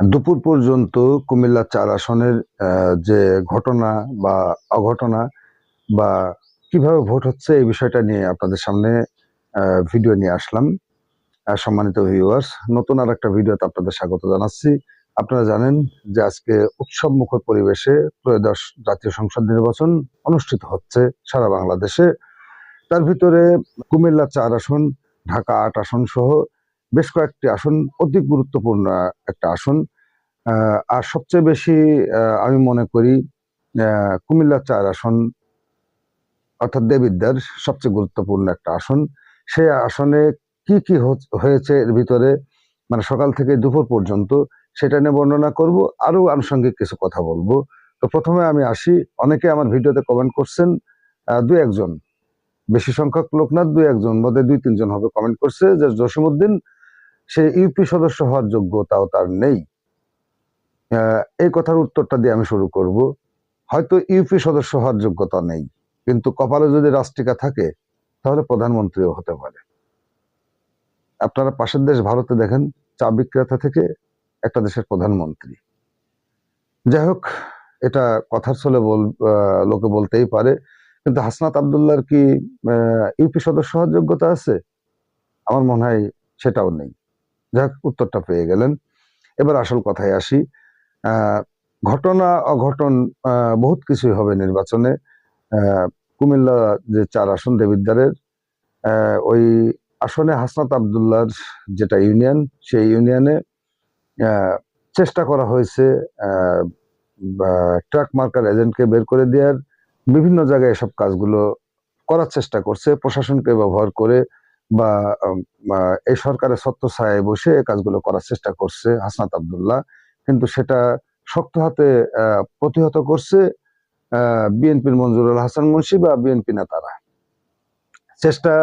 দুপুর পর্যন্ত কুমিল্লা চার আসনের যে ঘটনা বা অঘটনা বা কীভাবে ভোট হচ্ছে এই বিষয়টা নিয়ে আপনাদের সামনে ভিডিও নিয়ে আসলাম। সম্মানিত ভিউয়ার্স নতুন আর একটা ভিডিওতে আপনাদের স্বাগত জানাচ্ছি। আপনারা জানেন যে আজকে উৎসব মুখর পরিবেশে ত্রয়োদশ জাতীয় সংসদ নির্বাচন অনুষ্ঠিত হচ্ছে সারা বাংলাদেশে। তার ভিতরে কুমিল্লা চার আসন, ঢাকা আট আসন সহ বেশ কয়েকটি আসন অতি গুরুত্বপূর্ণ একটা আসন। আর সবচেয়ে বেশি আমি মনে করি কুমিল্লা চার আসন, অর্থাৎ দেবিদ্যার সবচেয়ে গুরুত্বপূর্ণ একটা আসন। সেই আসনে কি কি হয়েছে এর ভিতরে মানে সকাল থেকে দুপুর পর্যন্ত, সেটা নিয়ে বর্ণনা করব আরও আনুষঙ্গিক কিছু কথা বলব। তো প্রথমে আমি আসি, অনেকে আমার ভিডিওতে কমেন্ট করছেন দু একজন, বেশি সংখ্যক লোক না, দুই একজন মধ্যে দুই তিনজন হবে কমেন্ট করছে, যে জসিমউদ্দিন সে ইউপি সদস্য হওয়ার যোগ্যতাও তার নেই। এই কথার উত্তরটা দিয়ে আমি শুরু করব। হয়তো ইউপি সদস্য হওয়ার যোগ্যতা নেই, কিন্তু কপালে যদি রাষ্ট্রিকা থাকে, তাহলে প্রধানমন্ত্রীও হতে পারে। আপনারা পাশের দেশ ভারতে দেখেন, চা বিক্রেতা থেকে একটা দেশের প্রধানমন্ত্রী। যাই হোক, এটা কথার ছলে বল লোকে বলতেই পারে, কিন্তু হাসনাত আবদুল্লার কি ইউপি সদস্য হওয়ার যোগ্যতা আছে? আমার মনে হয় সেটাও নেই। যাই হোক উত্তরটা পেয়ে গেলেন। এবার আসল কথায় আসি। ঘটনা, অঘটন বহুত কিছুই হবে নির্বাচনে। কুমিল্লা যে চার আসন, দেবিদ্বারের ওই আসনে হাসনাত আবদুল্লাহর যেটা ইউনিয়ন, সেই ইউনিয়নে চেষ্টা করা হয়েছে ট্রাক মার্কার এজেন্টকে বের করে দেওয়ার। বিভিন্ন জায়গায় এসব কাজগুলো করার চেষ্টা করছে। প্রশাসনকে ব্যবহার করে বা এই সরকারের সত্য ছায় বসে কাজগুলো করার চেষ্টা করছে হাসনাত আবদুল্লাহ। কিন্তু সেটা শক্ত হাতে প্রতিহত করছে বিএনপির মঞ্জুরুল হাসান মুন্সি বা বিএনপি নেতারা। চেষ্টা,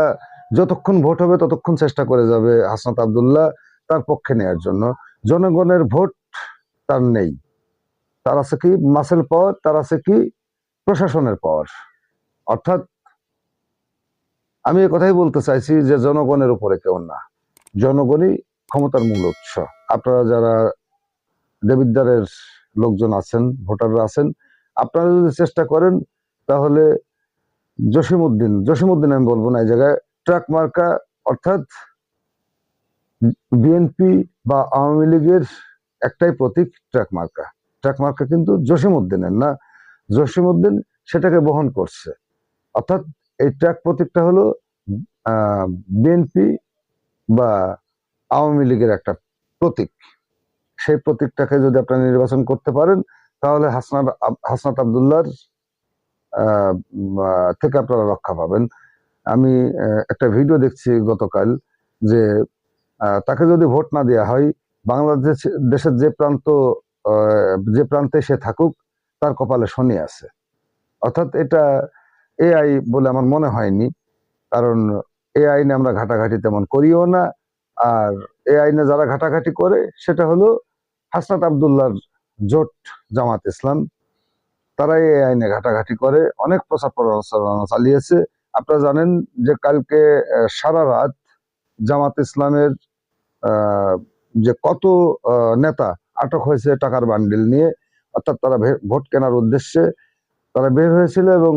যতক্ষণ ভোট হবে ততক্ষণ চেষ্টা করে যাবে হাসনাত আবদুল্লাহ তার পক্ষে নেয়ার জন্য। জনগণের ভোট তার নেই। তার আছে কি? মাসেল পাওয়ার তার আছে কি? প্রশাসনের পাওয়ার অর্থাৎ আমি এ কথাই বলতে চাইছি যে জনগণের উপরে কেউ না। জনগণই ক্ষমতার মূল উৎস। আপনারা যারা দেবিদ্বারের লোকজন আছেন, ভোটাররা আছেন, আপনারা যদি চেষ্টা করেন, তাহলে জসিমউদ্দিন জসিমউদ্দিন আমি বলব না, এই জায়গায় ট্রাক মার্কা অর্থাৎ বিএনপি বা আওয়ামী লীগের একটাই প্রতীক ট্রাক মার্কা। ট্রাক মার্কা কিন্তু জসিমউদ্দিনের না, জসিমউদ্দিন সেটাকে বহন করছে। অর্থাৎ এই ট্র্যাক প্রতীকটা হলো বিএনপি বা আওয়ামী লীগের একটা প্রতীক। সেই প্রতীকটাকে যদি আপনারা নির্বাচন করতে পারেন তাহলে হাসনাত হাসনাত আহ, থেকে আপনারা রক্ষা পাবেন। আমি একটা ভিডিও দেখছি গতকাল যে তাকে যদি ভোট না দেওয়া হয় বাংলাদেশ দেশের যে প্রান্ত যে প্রান্তে সে থাকুক তার কপালে শনি আছে। অর্থাৎ এটা এআই বলে আমার মনে হয়নি, কারণ এ আইনে আমরা ঘাটাঘাটি তেমন করিও না, আর এ আইনে যারা ঘাটাঘাটি করে, সেটা হলো হাসনাত আবদুল্লার জোট জামাত ইসলাম। তারাই এই আইনে ঘাটাঘাটি করে, অনেক প্রচার প্রচারণা চালিয়েছে। আপনারা জানেন যে কালকে সারা রাত জামাত ইসলামের যে কত নেতা আটক হয়েছে টাকার বান্ডিল নিয়ে, অর্থাৎ তারা ভোট কেনার উদ্দেশ্যে, তারা বের হয়েছিল এবং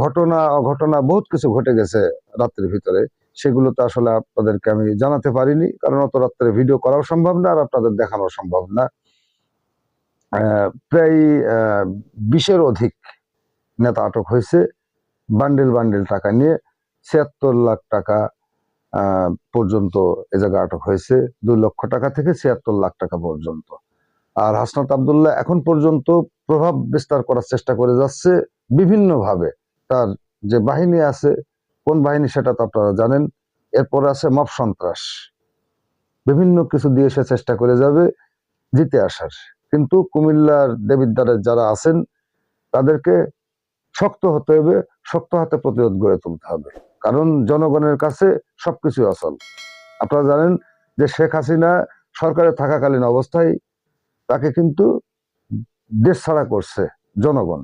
ঘটনা, অঘটনা, বহুত কিছু ঘটে গেছে রাত্রির ভিতরে। সেগুলো তো আসলে আপনাদেরকে আমি জানাতে পারিনি, কারণ অত রাত্রে ভিডিও করাও সম্ভব না আর আপনাদের দেখানো সম্ভব না। প্রায় বিশের অধিক নেতা আটক হয়েছে, বান্ডেল বান্ডেল টাকা নিয়ে। ছিয়াত্তর লাখ টাকা পর্যন্ত এ জায়গায় আটক হয়েছে, দুই লক্ষ টাকা থেকে ছিয়াত্তর লাখ টাকা পর্যন্ত। আর হাসনাত আবদুল্লাহ এখন পর্যন্ত প্রভাব বিস্তার করার চেষ্টা করে যাচ্ছে। বিভিন্ন ভাবে তার যে বাহিনী আছে, কোন বাহিনী সেটা তো আপনারা জানেন, এরপর আছে মব সন্ত্রাস। বিভিন্ন কিছু দিয়ে সে চেষ্টা করে যাবে জিতে আসার। কিন্তু কুমিল্লার দেবিদ্বারের যারা আছেন, তাদেরকে শক্ত হতে হবে, শক্ত হাতে প্রতিরোধ গড়ে তুলতে হবে। কারণ জনগণের কাছে সবকিছু আসল আপনারা জানেন যে শেখ হাসিনা সরকারে থাকাকালীন অবস্থায় তাকে কিন্তু দেশ ছাড়া করছে জনগণ।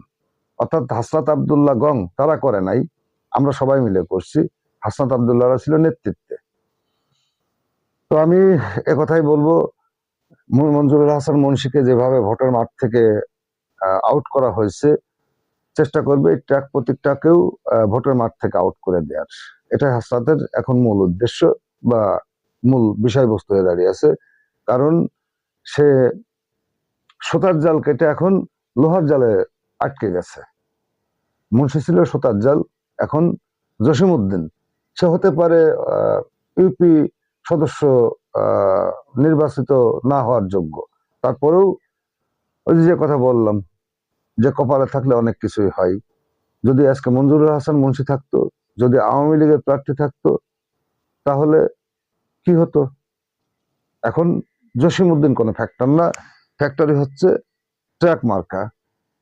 অর্থাৎ হাসনাত আবদুল্লাহ গং তারা করে নাই। আমরা সবাই মিলে করছি। হাসনাত আবদুল্লাহরা ছিল নেতৃত্বে। তো আমি একথাই বলব মঞ্জুরুল হাসান মুন্সিকে যেভাবে ভোটার মাঠ থেকে আউট করা হয়েছে, চেষ্টা করবে এই ট্র্যাক প্রতীকটাকেও ভোটার মাঠ থেকে আউট করে দেওয়ার এটাই হাসনাতের এখন মূল উদ্দেশ্য বা মূল বিষয়বস্তু হয়ে দাঁড়িয়েছে কারণ সে সোতার জাল কেটে এখন লোহার জালে আটকে গেছে। মুন্সি ছিল সুতার জাল এখন জসিমউদ্দিন। সে হতে পারে ইউপি সদস্য নির্বাচিত না হওয়ার যোগ্য। তারপরেও ওই যে কথা বললাম, যে কপালে থাকলে অনেক কিছুই হয়। যদি আজকে মঞ্জুরুল হাসান মুন্সি থাকতো, যদি আওয়ামী লীগের প্রার্থী থাকতো, তাহলে কি হতো? এখন জসিমউদ্দিন কোনো ফ্যাক্টর না। ফ্যাক্টরি হচ্ছে ট্র্যাক মার্কা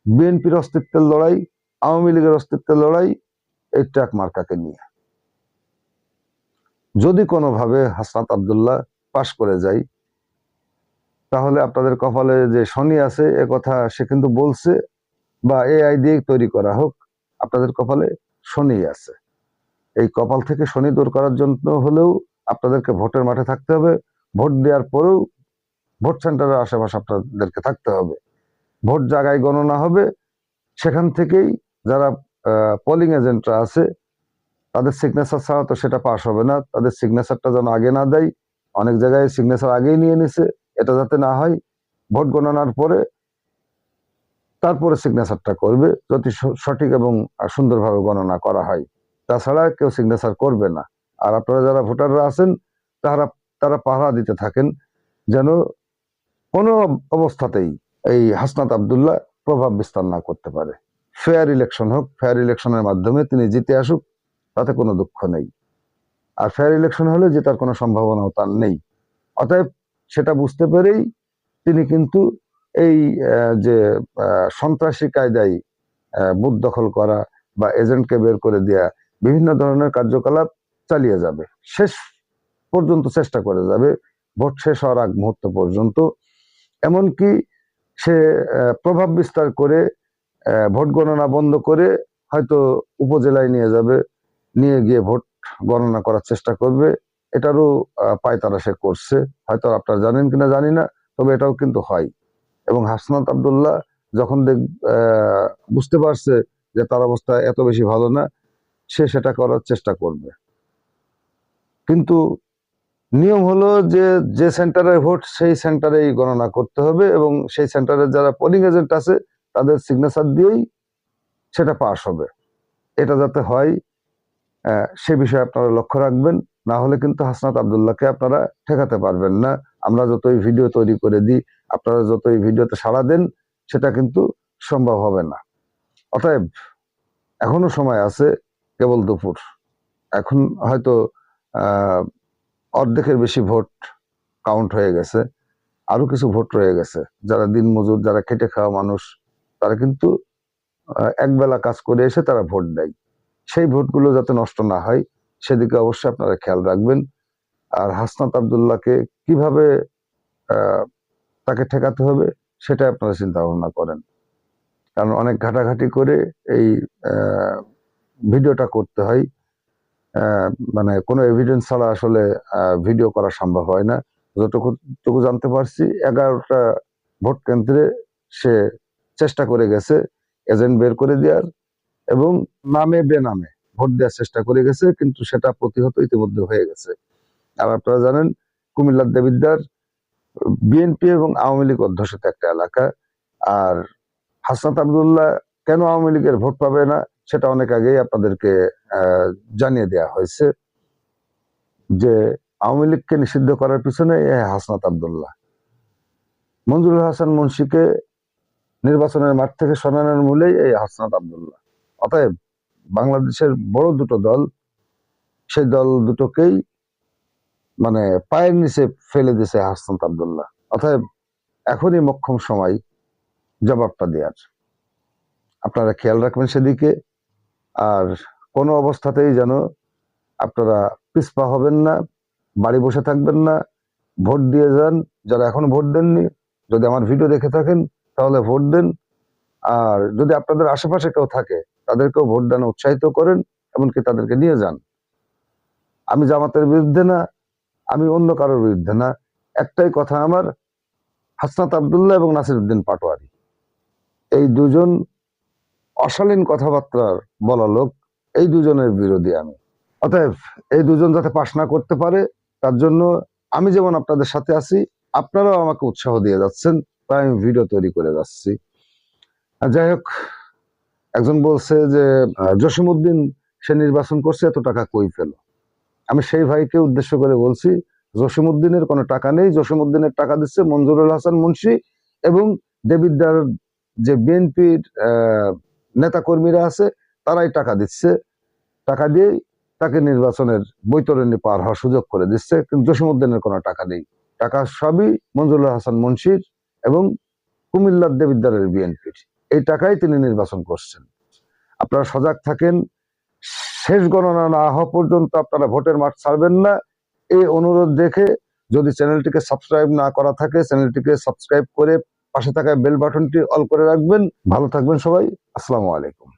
বিএনপির অস্তিত্বের লড়াই, আওয়ামী লীগের অস্তিত্বের লড়াই, এই ট্র্যাক মার্কাকে নিয়ে। যদি কোনোভাবে হাসনাত আবদুল্লাহ পাশ করে যায়, তাহলে আপনাদের কপালে যে শনি আছে, এ কথা সে কিন্তু বলছে বা এআই দিয়ে তৈরি করা হোক, আপনাদের কপালে শনি আছে। এই কপাল থেকে শনি দূর করার জন্য হলেও আপনাদেরকে ভোটের মাঠে থাকতে হবে। ভোট দেওয়ার পরেও ভোট সেন্টারের আশেপাশে আপনাদেরকে থাকতে হবে। ভোট জায়গায় গণনা হবে। সেখান থেকেই যারা পোলিং এজেন্টরা আছে, তাদের সিগনেচার ছাড়া তো সেটা পাস হবে না। তাদের সিগনেচারটা যেন আগে না দেয়, অনেক জায়গায় সিগনেচার আগেই নিয়ে নিছে, এটা যাতে না হয়, ভোট গণনার পরে তারপরে সিগনেচারটা করবে, যদি সঠিক এবং সুন্দরভাবে গণনা করা হয়। তাছাড়া কেউ সিগনেচার করবে না। আর আপনারা যারা ভোটাররা আছেন তারা তারা পাহারা দিতে থাকেন, যেন কোনো অবস্থাতেই এই হাসনাত আবদুল্লাহ প্রভাব বিস্তার না করতে পারে। ফেয়ার ইলেকশন হোক ফেয়ার ইলেকশনের মাধ্যমে তিনি জিতে আসুক, তাতে কোনো দুঃখ নেই। আর ফেয়ার ইলেকশন হলে জেতার কোনো সম্ভাবনাও তার নেই। অতএব সেটা বুঝতে পেরেই তিনি কিন্তু এই যে সন্ত্রাসী কায়দায় বুথ দখল করা বা এজেন্টকে বের করে দেয়া, বিভিন্ন ধরনের কার্যকলাপ চালিয়ে যাবে। শেষ পর্যন্ত চেষ্টা করে যাবে। ভোট শেষ হওয়ার আগ মুহূর্ত পর্যন্ত। এমনকি সে প্রভাব বিস্তার করে ভোট গণনা বন্ধ করে হয়তো উপজেলায় নিয়ে যাবে নিয়ে গিয়ে ভোট গণনা করার চেষ্টা করবে। এটারও আহ, পায়তারা সে করছে। হয়তো আপনারা জানেন কিনা জানি না তবে এটাও কিন্তু হয়। এবং হাসনাত আবদুল্লাহ যখন দেখ বুঝতে পারছে যে তার অবস্থা এত বেশি ভালো না সে সেটা করার চেষ্টা করবে। কিন্তু নিয়ম হলো যে যে সেন্টারে ভোট সেই সেন্টারেই গণনা করতে হবে এবং সেই সেন্টারের যারা পোলিং এজেন্ট আছে, তাদের সিগনেচার দিয়েই সেটা পাস হবে। এটা যাতে হয় সে বিষয়ে আপনারা লক্ষ্য রাখবেন। না হলে কিন্তু হাসনাত আবদুল্লাহকে আপনারা ঠেকাতে পারবেন না। আমরা যতই ভিডিও তৈরি করে দিই, আপনারা যতই ভিডিওতে সাড়া দেন, সেটা কিন্তু সম্ভব হবে না। অতএব, এখনও সময় আছে, কেবল দুপুর। এখন হয়তো অর্ধেকের বেশি ভোট কাউন্ট হয়ে গেছে। আরও কিছু ভোট রয়ে গেছে। যারা দিন মজুর যারা খেটে খাওয়া মানুষ, তারা কিন্তু একবেলা কাজ করে এসে তারা ভোট দেয়। সেই ভোটগুলো যাতে নষ্ট না হয়, সেদিকে অবশ্যই আপনারা খেয়াল রাখবেন। আর হাসনাত আবদুল্লাহকে কীভাবে তাকে ঠেকাতে হবে সেটা আপনারা চিন্তা ভাবনা করেন। কারণ অনেক ঘাটাঘাটি করে এই ভিডিওটা করতে হয়। মানে কোনো এভিডেন্স ছাড়া আসলে ভিডিও করা সম্ভব হয় না। যতটুকু জানতে পারছি, এগারোটা ভোট কেন্দ্রে সে চেষ্টা করে গেছে এজেন্ট বের করে দেওয়ার এবং নামে, বেনামে ভোট দেওয়ার চেষ্টা করে গেছে, কিন্তু সেটা প্রতিহত ইতিমধ্যে হয়ে গেছে। আর আপনারা জানেন কুমিল্লার দেবিদ্দার বিএনপি এবং আওয়ামী লীগ অধ্যুষিত একটা এলাকা। আর হাসনাত আবদুল্লাহ কেন আওয়ামী লীগের ভোট পাবে না? সেটা অনেক আগেই আপনাদেরকে জানিয়ে দেয়া হয়েছে যে আওয়ামী লীগকে নিষিদ্ধ করার পিছনে হাসনাত আবদুল্লাহ। মঞ্জুরুল হাসান মুন্সিকে নির্বাচনের মাঠ থেকে সরানোর মূলেই এই হাসনাত আবদুল্লাহ। অতএব বাংলাদেশের বড় দুটো দল, সেই দল দুটোকেই মানে পায়ের নিচে ফেলে দিয়েছে হাসনাত আবদুল্লাহ। অতএব এখনই মক্ষম সময় জবাবটা দেওয়ার আপনারা খেয়াল রাখবেন সেদিকে। আর কোনো অবস্থাতেই যেন আপনারা পিসপা হবেন না, বাড়ি বসে থাকবেন না, ভোট দিয়ে যান। যারা এখনও ভোট দেননি, যদি আমার ভিডিও দেখে থাকেন, তাহলে ভোট দেন। আর যদি আপনাদের আশেপাশে কেউ থাকে, তাদেরকেও ভোট দান, উৎসাহিত করেন, এমনকি তাদেরকে নিয়ে যান। আমি জামাতের বিরুদ্ধে না, আমি অন্য কারোর বিরুদ্ধে না। একটাই কথা আমার, হাসনাত আবদুল্লাহ এবং নাসিরউদ্দিন পাটোয়ারি। এই দুজন অশালীন কথাবার্তার বলা লোক, এই দুজনের বিরোধী আমি। অতএব এই দুজন যাতে পাশ না করতে পারে, তার জন্য আমি যেমন আপনাদের সাথে আছি, আপনারাও আমাকে উৎসাহ দিয়ে যাচ্ছেন, তাই আমি ভিডিও তৈরি করে যাচ্ছি। যাই হোক, একজন বলছে যে জসিমউদ্দিন সে নির্বাচন করছে, এত টাকা কই ফেল আমি সেই ভাইকে উদ্দেশ্য করে বলছি, জসিমউদ্দিনের কোনো টাকা নেই, জসিমউদ্দিনের টাকা দিচ্ছে মঞ্জুরুল হাসান মুন্সি এবং দেবিদ্দার যে বিএনপির নেতা কর্মীরা আছে, তারাই টাকা দিচ্ছে। টাকা দিয়েই তাকে নির্বাচনের বৈতরণী পার হওয়ার সুযোগ করে দিচ্ছে, কিন্তু জসিমউদ্দিনের কোনো টাকা নেই। টাকা সবই মঞ্জুরুল হাসান মুন্সির এবং কুমিল্লার দেবিদ্দারের বিএনপির। এই টাকাই তিনি নির্বাচন করছেন। আপনারা সজাগ থাকেন, শেষ গণনা না হওয়া পর্যন্ত আপনারা ভোটের মাঠ ছাড়বেন না। এই অনুরোধ দেখে যদি চ্যানেলটিকে সাবস্ক্রাইব না করা থাকে, চ্যানেলটিকে সাবস্ক্রাইব করে পাশে থাকা বেল বাটনটি অল করে রাখবেন। ভালো থাকবেন সবাই। Assalamu alaikum.